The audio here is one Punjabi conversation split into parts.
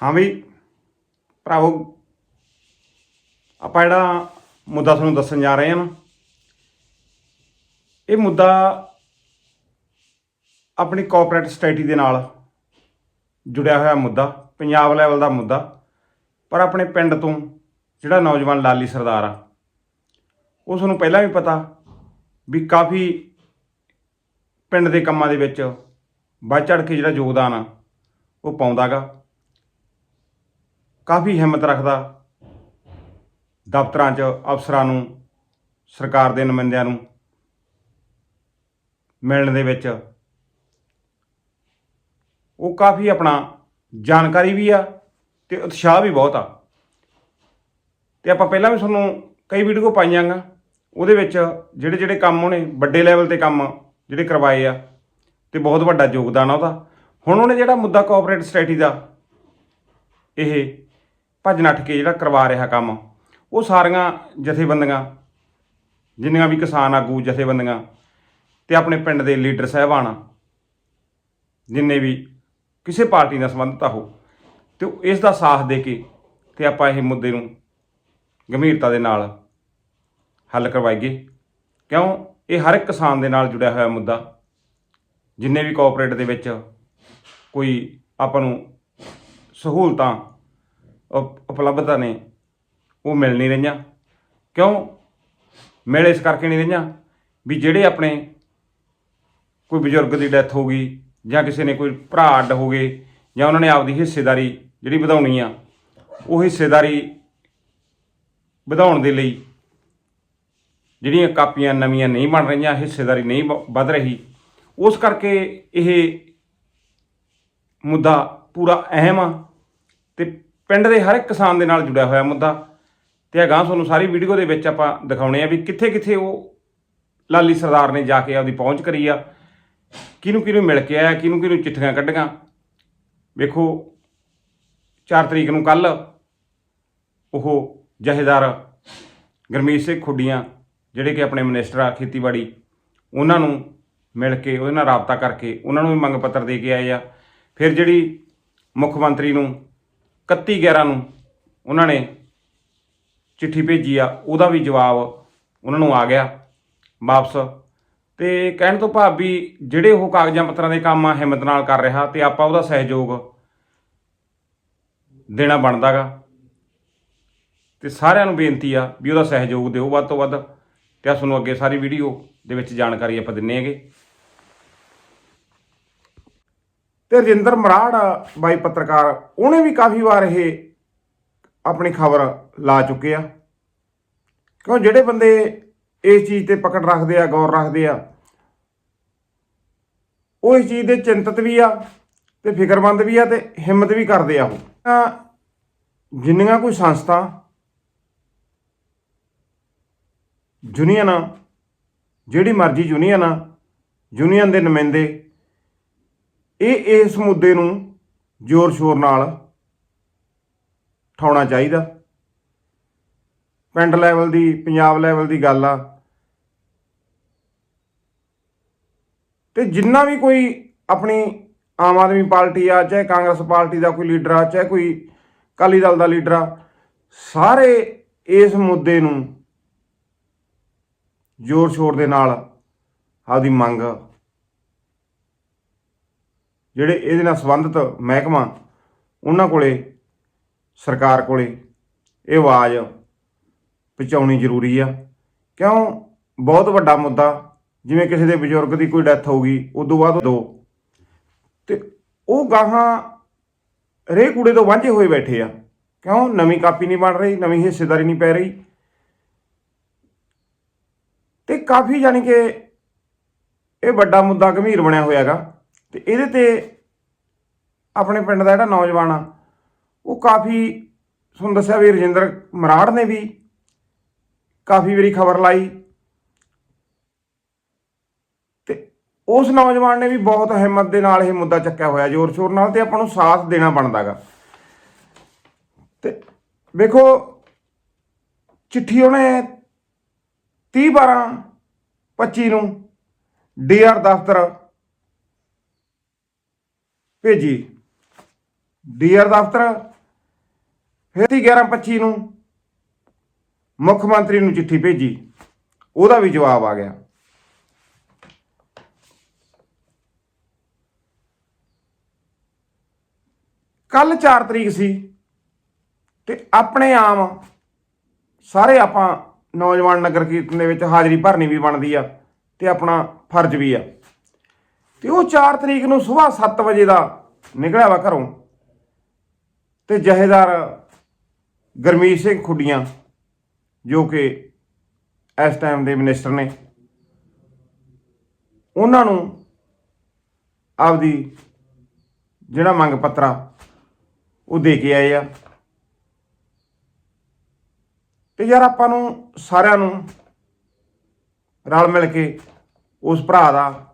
ਹਾਂ ਵੀ, ਭਰਾਵੋ, ਆਪਾਂ ਜਿਹੜਾ ਮੁੱਦਾ ਤੁਹਾਨੂੰ ਦੱਸਣ ਜਾ ਰਹੇ ਹਾਂ ਨਾ, ਇਹ ਮੁੱਦਾ ਆਪਣੀ ਕੋਆਪਰੇਟ ਸੋਸਾਇਟੀ ਦੇ ਨਾਲ ਜੁੜਿਆ ਹੋਇਆ ਮੁੱਦਾ, ਪੰਜਾਬ ਲੈਵਲ ਦਾ ਮੁੱਦਾ, ਪਰ ਆਪਣੇ ਪਿੰਡ ਤੋਂ ਜਿਹੜਾ ਨੌਜਵਾਨ ਲਾਲੀ ਸਰਦਾਰ ਆ ਉਸ ਨੂੰ ਪਹਿਲਾਂ ਵੀ ਪਤਾ ਵੀ ਕਾਫੀ ਪਿੰਡ ਦੇ ਕੰਮਾਂ ਦੇ ਵਿੱਚ ਵੱਧ ਚੜ ਕੇ ਜਿਹੜਾ ਯੋਗਦਾਨ ਆ, ਉਹ ਪਾਉਂਦਾਗਾ। ਕਾਫੀ ਹਿੰਮਤ ਰੱਖਦਾ ਦਫ਼ਤਰਾਂ 'ਚ, ਅਫਸਰਾਂ ਨੂੰ, ਸਰਕਾਰ ਦੇ ਨੁਮਾਇੰਦਿਆਂ ਨੂੰ ਮਿਲਣ ਦੇ ਵਿੱਚ। ਉਹ ਕਾਫੀ ਆਪਣਾ ਜਾਣਕਾਰੀ ਵੀ ਆ ਤੇ ਉਤਸ਼ਾਹ ਵੀ ਬਹੁਤ ਆ। ਤੇ ਆਪਾਂ ਪਹਿਲਾਂ ਵੀ ਤੁਹਾਨੂੰ ਕਈ ਵੀਡੀਓ ਪਾਈਆਂਗਾ ਉਹਦੇ ਵਿੱਚ ਜਿਹੜੇ ਜਿਹੜੇ ਕੰਮ ਉਹਨੇ ਵੱਡੇ ਲੈਵਲ ਤੇ ਕੰਮ ਜਿਹੜੇ ਕਰਵਾਏ ਆ ਤੇ ਬਹੁਤ ਵੱਡਾ ਯੋਗਦਾਨ ਆ ਉਹਦਾ। ਹੁਣ ਉਹਨੇ ਜਿਹੜਾ ਮੁੱਦਾ ਕੋਆਪਰੇਟ ਸੋਸਾਇਟੀ ਦਾ, ਇਹ ਭੱਜ ਨੱਠ ਕੇ ਜਿਹੜਾ ਕਰਵਾ ਰਿਹਾ ਕੰਮ, ਉਹ ਸਾਰੀਆਂ ਜਥੇਬੰਦੀਆਂ, ਜਿੰਨੀਆਂ ਵੀ ਕਿਸਾਨ ਆਗੂ ਜਥੇਬੰਦੀਆਂ ਤੇ ਆਪਣੇ ਪਿੰਡ ਦੇ ਲੀਡਰ ਸਾਹਿਬਾਨ, ਜਿੰਨੇ ਵੀ ਕਿਸੇ ਪਾਰਟੀ ਨਾਲ ਸੰਬੰਧਿਤ ਆ ਉਹ, ਤੇ ਇਸ ਦਾ ਸਾਥ ਦੇ ਕੇ ਤੇ ਆਪਾਂ ਇਹ ਮੁੱਦੇ ਨੂੰ ਗੰਭੀਰਤਾ ਦੇ ਨਾਲ ਹੱਲ ਕਰਵਾਈਏ। ਕਿਉਂ? ਇਹ ਹਰ ਇੱਕ ਕਿਸਾਨ ਦੇ ਨਾਲ ਜੁੜਿਆ ਹੋਇਆ ਮੁੱਦਾ, ਜਿੰਨੇ ਵੀ ਕੋਆਪਰੇਟ ਦੇ ਵਿੱਚ ਕੋਈ ਆਪਾਂ ਨੂੰ ਸਹੂਲਤਾਂ ਉਪ- ਉਪਲਬਧਤਾ ਨੇ ਉਹ ਮਿਲ ਨਹੀਂ ਰਹੀਆਂ। ਕਿਉਂ? ਮਿਲ ਇਸ ਕਰਕੇ ਨਹੀਂ ਰਹੀਆਂ ਵੀ ਜਿਹੜੇ ਆਪਣੇ ਕੋਈ ਬਜ਼ੁਰਗ ਦੀ ਡੈਥ ਹੋ ਗਈ ਜਾਂ ਕਿਸੇ ਨੇ ਕੋਈ ਭਰਾ ਅੱਡ ਹੋ ਗਏ ਜਾਂ ਉਹਨਾਂ ਨੇ ਆਪਦੀ ਹਿੱਸੇਦਾਰੀ ਜਿਹੜੀ ਵਧਾਉਣੀ ਆ, ਉਹ ਹਿੱਸੇਦਾਰੀ ਵਧਾਉਣ ਦੇ ਲਈ ਜਿਹੜੀਆਂ ਕਾਪੀਆਂ ਨਵੀਆਂ ਨਹੀਂ ਬਣ ਰਹੀਆਂ, ਹਿੱਸੇਦਾਰੀ ਨਹੀਂ ਵ- ਵੱਧ ਰਹੀ, ਉਸ ਕਰਕੇ ਇਹ ਮੁੱਦਾ ਪੂਰਾ ਅਹਿਮ ਆ ਤੇ ਪਿੰਡ ਦੇ ਹਰ ਇੱਕ ਕਿਸਾਨ ਦੇ ਨਾਲ ਜੁੜਿਆ ਹੋਇਆ ਮੁੱਦਾ ਤੇ ਅਗਾਂਹ ਤੁਹਾਨੂੰ ਸਾਰੀ ਵੀਡੀਓ ਦੇ ਵਿੱਚ ਆਪਾਂ ਦਿਖਾਉਣੇ ਆ ਵੀ ਕਿੱਥੇ ਕਿੱਥੇ ਉਹ ਲਾਲੀ ਸਰਦਾਰ ਨੇ ਜਾ ਕੇ ਆਪਦੀ ਪਹੁੰਚ ਕਰੀ ਆ। ਕਿਹਨੂੰ ਕਿਹਨੂੰ ਮਿਲ ਕੇ ਆਇਆ ਕਿਹਨੂੰ ਕਿਹਨੂੰ ਚਿੱਠੀਆਂ ਕੱਢੀਆਂ। ਵੇਖੋ 4 ਤਰੀਕ ਨੂੰ ਕੱਲ ਉਹ ਜਹੇਦਾਰ ਗਰਮੀਤ ਸਿੰਘ ਖੁੱਡੀਆਂ, ਜਿਹੜੇ ਕਿ ਆਪਣੇ ਮਿਨਿਸਟਰ ਆ ਖੇਤੀਬਾੜੀ, ਉਹਨਾਂ ਨੂੰ ਮਿਲ ਕੇ ਉਹਦੇ ਨਾਲ ਰਾਬਤਾ ਕਰਕੇ, ਉਹਨਾਂ ਨੂੰ ਵੀ ਮੰਗ ਪੱਤਰ ਦੇ ਕੇ ਆਏ ਆ। ਫਿਰ ਜਿਹੜੀ ਮੁੱਖ ਮੰਤਰੀ ਨੂੰ 31 11 ਨੂੰ ਉਹਨਾਂ ਨੇ ਚਿੱਠੀ ਭੇਜੀ ਆ, ਉਹਦਾ ਵੀ ਜਵਾਬ ਉਹਨਾਂ ਨੂੰ ਆ ਗਿਆ ਵਾਪਸ। ਤੇ ਕਹਿਣ ਤੋਂ ਭਾਵ ਵੀ ਜਿਹੜੇ ਉਹ ਕਾਗਜ਼ਾਂ ਪੱਤਰਾਂ ਦੇ ਕੰਮ ਆ, ਹਿੰਮਤ ਨਾਲ ਕਰ ਰਿਹਾ ਤੇ ਆਪਾਂ ਉਹਦਾ ਸਹਿਯੋਗ ਦੇਣਾ ਬਣਦਾਗਾ। ਤੇ ਸਾਰਿਆਂ ਨੂੰ ਬੇਨਤੀ ਆ ਵੀ ਉਹਦਾ ਸਹਿਯੋਗ ਦਿਓ ਵੱਧ ਤੋਂ ਵੱਧ। ਤੇ ਤੁਹਾਨੂੰ ਅੱਗੇ ਸਾਰੀ ਵੀਡੀਓ ਦੇ ਵਿੱਚ ਜਾਣਕਾਰੀ ਆਪਾਂ ਦਿੰਨੇ ਹੈਗੇ। ਤੇ ਰਜਿੰਦਰ ਮਰਾੜ, ਬਾਈ ਪੱਤਰਕਾਰ, ਉਹਨੇ ਵੀ ਕਾਫੀ ਵਾਰ ਇਹ ਆਪਣੀ ਖਬਰ ਲਾ ਚੁੱਕੇ ਆ। ਕਿਉਂ? ਜਿਹੜੇ ਬੰਦੇ ਇਸ ਚੀਜ਼ ਤੇ ਪਕੜ ਰੱਖਦੇ ਆ, ਗੌਰ ਰੱਖਦੇ ਆ, ਉਹ ਇਸ ਚੀਜ਼ ਦੇ ਚਿੰਤਤ ਵੀ ਆ ਤੇ ਫਿਕਰਮੰਦ ਵੀ ਆ ਤੇ ਹਿੰਮਤ ਵੀ ਕਰਦੇ ਆ ਉਹ। ਤਾਂ ਜਿੰਨੀਆਂ ਕੋਈ ਸੰਸਥਾ ਯੂਨੀਅਨ, ਜਿਹੜੀ ਮਰਜ਼ੀ ਯੂਨੀਅਨ ਆ ਯੂਨੀਅਨ ਦੇ ਨੁਮਾਇੰਦੇ ਇਹ ਇਸ ਮੁੱਦੇ ਨੂੰ ਜ਼ੋਰ ਸ਼ੋਰ ਨਾਲ ਠਾਉਣਾ ਚਾਹੀਦਾ। ਪਿੰਡ ਲੈਵਲ ਦੀ, ਪੰਜਾਬ ਲੈਵਲ ਦੀ ਗੱਲ ਆ। ਤੇ ਜਿੰਨਾ ਵੀ ਕੋਈ ਆਪਣੀ ਆਮ ਆਦਮੀ ਪਾਰਟੀ ਆ, ਚਾਹੇ ਕਾਂਗਰਸ ਪਾਰਟੀ ਦਾ ਕੋਈ ਲੀਡਰ ਆ, ਚਾਹੇ ਕੋਈ ਅਕਾਲੀ ਦਲ ਦਾ ਲੀਡਰ ਆ, ਸਾਰੇ ਇਸ ਮੁੱਦੇ ਨੂੰ ਜ਼ੋਰ ਸ਼ੋਰ ਦੇ ਨਾਲ ਆਪਦੀ ਮੰਗ ਜਿਹੜੇ ਇਹਦੇ ਨਾਲ ਸੰਬੰਧਿਤ ਮਹਿਕਮਾ ਉਹਨਾਂ ਕੋਲੇ, ਸਰਕਾਰ ਕੋਲੇ ਇਹ ਆਵਾਜ਼ ਪਹੁੰਚਾਉਣੀ ਜ਼ਰੂਰੀ ਆ। ਕਿਉਂ? ਬਹੁਤ ਵੱਡਾ ਮੁੱਦਾ, ਜਿਵੇਂ ਕਿਸੇ ਦੇ ਬਜ਼ੁਰਗ ਦੀ ਕੋਈ ਡੈਥ ਹੋ ਗਈ, ਉਦੋਂ ਬਾਅਦ ਦੋ। ਤੇ ਉਹ ਗਾਹਾਂ ਰੇ ਕੂੜੇ ਤੋਂ ਵਾਂਝੇ ਹੋਏ ਬੈਠੇ ਆ। ਕਿਉਂ? ਨਵੀਂ ਕਾਪੀ ਨਹੀਂ ਬਣ ਰਹੀ, ਨਵੀਂ ਹਿੱਸੇਦਾਰੀ ਨਹੀਂ ਪੈ ਰਹੀ। ਤੇ ਕਾਫੀ ਯਾਨੀ ਕਿ ਇਹ ਵੱਡਾ ਮੁੱਦਾ ਗੰਭੀਰ ਬਣਿਆ ਹੋਇਆਗਾ। ਤੇ ਇਹਦੇ ਤੇ ਆਪਣੇ ਪਿੰਡ ਦਾ ਜਿਹੜਾ ਨੌਜਵਾਨ ਆ, ਉਹ ਕਾਫੀ ਤੁਹਾਨੂੰ ਦੱਸਿਆ ਵੀ ਰਜਿੰਦਰ ਮਰਾੜ ਨੇ ਵੀ ਕਾਫੀ ਵਾਰੀ ਖਬਰ ਲਾਈ। ਤੇ ਉਸ ਨੌਜਵਾਨ ਨੇ ਵੀ ਬਹੁਤ ਹਿੰਮਤ ਦੇ ਨਾਲ ਇਹ ਮੁੱਦਾ ਚੱਕਿਆ ਹੋਇਆ, ਜ਼ੋਰ ਸ਼ੋਰ ਨਾਲ ਤੇ ਆਪਾਂ ਨੂੰ ਸਾਥ ਦੇਣਾ ਬਣਦਾਗਾ। ਤੇ ਵੇਖੋ, ਚਿੱਠੀ ਉਹਨੇ 30 12 25 ਨੂੰ ਡੀਆਰ ਦਫ਼ਤਰ ਭੇਜੀ। ਡੀਆਰ ਦਫ਼ਤਰ, ਫਿਰ 1125 ਨੂੰ ਮੁੱਖ ਮੰਤਰੀ ਨੂੰ ਚਿੱਠੀ ਭੇਜੀ। ਉਹਦਾ ਵੀ ਜਵਾਬ ਆ ਗਿਆ। ਕੱਲ 4 ਤਰੀਕ ਸੀ ਤੇ ਆਪਣੇ ਆਮ ਸਾਰੇ ਆਪਾਂ ਨੌਜਵਾਨ ਨਗਰ ਕੀਰਤਨ ਦੇ ਵਿੱਚ ਹਾਜ਼ਰੀ ਭਰਨੀ ਵੀ ਬਣਦੀ ਆ ਤੇ ਆਪਣਾ ਫਰਜ਼ ਵੀ ਆ। ਤੇ ਉਹ 4 ਤਰੀਕ ਨੂੰ ਸਵੇਰ 7 ਵਜੇ ਦਾ ਨਿਕਲਿਆ ਵਾ ਘਰੋਂ। ਤੇ ਜਹੇਦਾਰ ਗਰਮੀਤ ਸਿੰਘ ਖੁੱਡੀਆਂ, ਜੋ ਕਿ ਇਸ ਟਾਈਮ ਦੇ ਮਿਨਿਸਟਰ ਨੇ, ਉਹਨਾਂ ਨੂੰ ਆਪਦੀ ਜਿਹੜਾ ਮੰਗ ਪੱਤਰਾ ਉਹ ਦੇ ਕੇ ਆਏ ਆ। ਤੇ ਯਾਰ ਆਪਾਂ ਨੂੰ ਸਾਰਿਆਂ ਨੂੰ ਰਲ ਮਿਲ ਕੇ ਉਸ ਭਰਾ ਦਾ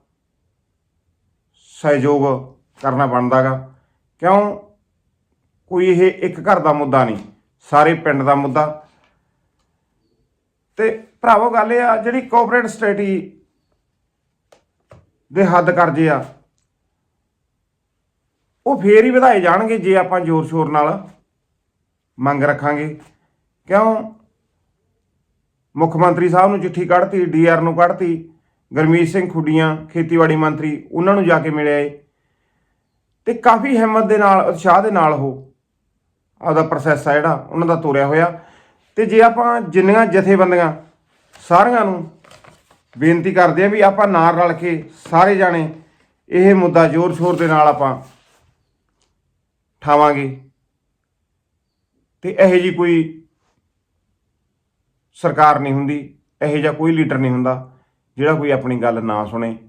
ਸਹਿਯੋਗ ਕਰਨਾ ਬਣਦਾਗਾ। ਕਿਉਂ? ਕੋਈ ਇਹ ਇੱਕ ਘਰ ਦਾ ਮੁੱਦਾ ਨਹੀਂ, ਸਾਰੇ ਪਿੰਡ ਦਾ ਮੁੱਦਾ। ਤੇ ਭਰਾਵੋ, ਗੱਲ ਇਹ ਆ, ਜਿਹੜੀ ਕੋਆਪਰੇਟ ਸਟੇਟੀ ਦੇ ਹੱਦ ਕਰਜੇ ਆ, ਉਹ ਫੇਰ ਹੀ ਵਧਾਏ ਜਾਣਗੇ ਜੇ ਆਪਾਂ ਜ਼ੋਰ ਸ਼ੋਰ ਨਾਲ ਮੰਗ ਰੱਖਾਂਗੇ। ਕਿਉਂ? ਮੁੱਖ ਮੰਤਰੀ ਸਾਹਿਬ ਨੂੰ ਚਿੱਠੀ ਕੱਢਤੀ ਡੀਆਰ ਨੂੰ ਕੱਢਤੀ ਗਰਮੀਤ ਸਿੰਘ ਖੁੱਡੀਆਂ, ਖੇਤੀਬਾੜੀ ਮੰਤਰੀ, ਉਹਨਾਂ ਨੂੰ ਜਾ ਕੇ ਮਿਲਿਆ ਏ। ਤੇ ਕਾਫੀ ਹਿੰਮਤ ਦੇ ਨਾਲ, ਉਤਸ਼ਾਹ ਦੇ ਨਾਲ ਉਹ ਆਪਦਾ ਪ੍ਰੋਸੈਸ ਆ ਜਿਹੜਾ, ਉਹਨਾਂ ਦਾ ਤੋਰਿਆ ਹੋਇਆ। ਤੇ ਜੇ ਆਪਾਂ ਜਿੰਨੀਆਂ ਜਥੇਬੰਦੀਆਂ ਸਾਰਿਆਂ ਨੂੰ ਬੇਨਤੀ ਕਰਦੇ ਆ ਵੀ ਆਪਾਂ ਨਾਲ ਰਲ ਕੇ ਸਾਰੇ ਜਾਣੇ ਇਹ ਮੁੱਦਾ ਜ਼ੋਰ ਸ਼ੋਰ ਦੇ ਨਾਲ ਆਪਾਂ ਠਾਵਾਂਗੇ। ਤੇ ਇਹੋ ਜੀ ਕੋਈ ਸਰਕਾਰ ਨਹੀਂ ਹੁੰਦੀ, ਇਹੋ ਜਿਹਾ ਕੋਈ ਲੀਡਰ ਨਹੀਂ ਹੁੰਦਾ। ਜਿਹੜਾ ਕੋਈ ਆਪਣੀ ਗੱਲ ਨਾ ਸੁਣੇ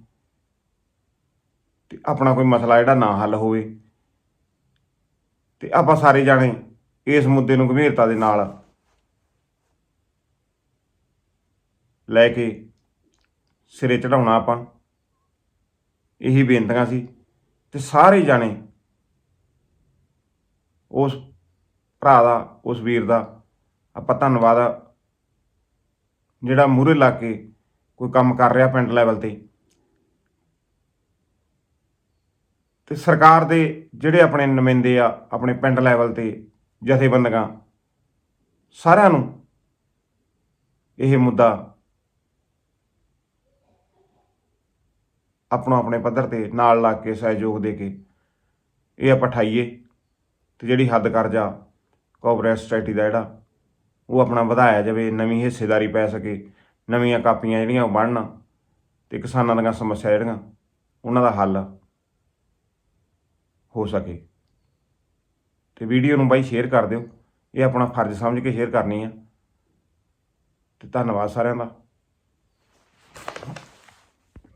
ਤੇ ਆਪਣਾ ਕੋਈ ਮਸਲਾ ਜਿਹੜਾ ਨਾ ਹੱਲ ਹੋਵੇ ਤੇ ਆਪਾਂ ਸਾਰੇ ਜਾਣੇ ਇਸ ਮੁੱਦੇ ਨੂੰ ਗੰਭੀਰਤਾ ਦੇ ਨਾਲ ਲੈ ਕੇ ਸਿਰੇ ਚੜਾਉਣਾ ਆਪਾਂ। ਇਹੀ ਬੇਨਤੀਆਂ ਸੀ ਤੇ ਸਾਰੇ ਜਾਣੇ ਉਸ ਭਰਾ ਦਾ, ਉਸ ਵੀਰ ਦਾ ਆਪਾਂ ਧੰਨਵਾਦ ਜਿਹੜਾ ਮੂਹਰੇ ਲਾ ਕੇ ਕੋਈ ਕੰਮ ਕਰ ਰਿਹਾ ਪਿੰਡ ਲੈਵਲ ਤੇ। ਤੇ ਸਰਕਾਰ ਦੇ ਜਿਹੜੇ ਆਪਣੇ ਨੁਮਾਇੰਦੇ ਆ, ਆਪਣੇ ਪਿੰਡ ਲੈਵਲ ਤੇ ਜਥੇਬੰਦੀਆਂ ਸਾਰਿਆਂ ਨੂੰ ਇਹ ਮੁੱਦਾ ਆਪਣਾ ਆਪਣੇ ਪੱਧਰ ਤੇ ਨਾਲ ਲਾ ਕੇ ਸਹਿਯੋਗ ਦੇ ਕੇ ਇਹ ਆਪਾਂ ਠਾਈਏ ਤੇ ਜਿਹੜੀ ਹੱਦ ਕਰਜਾ ਕੋਆਪਰੇਟ ਸੋਸਾਇਟੀ ਦਾ ਜਿਹੜਾ, ਉਹ ਆਪਣਾ ਵਧਾਇਆ ਜਾਵੇ, ਨਵੀਂ ਹਿੱਸੇਦਾਰੀ ਪੈ ਸਕੇ। ਨਵੀਆਂ ਕਾਪੀਆਂ ਜਿਹੜੀਆਂ ਉਹ ਬਣਨ ਤੇ ਕਿਸਾਨਾਂ ਦੀਆਂ ਸਮੱਸਿਆ ਜਿਹੜੀਆਂ, ਉਹਨਾਂ ਦਾ ਹੱਲ ਹੋ ਸਕੇ। ਤੇ ਵੀਡੀਓ ਨੂੰ ਬਾਈ ਸ਼ੇਅਰ ਕਰ ਦਿਓ, ਇਹ ਆਪਣਾ ਫਰਜ਼ ਸਮਝ ਕੇ ਸ਼ੇਅਰ ਕਰਨੀ ਆ। ਤੇ ਧੰਨਵਾਦ ਸਾਰਿਆਂ ਦਾ।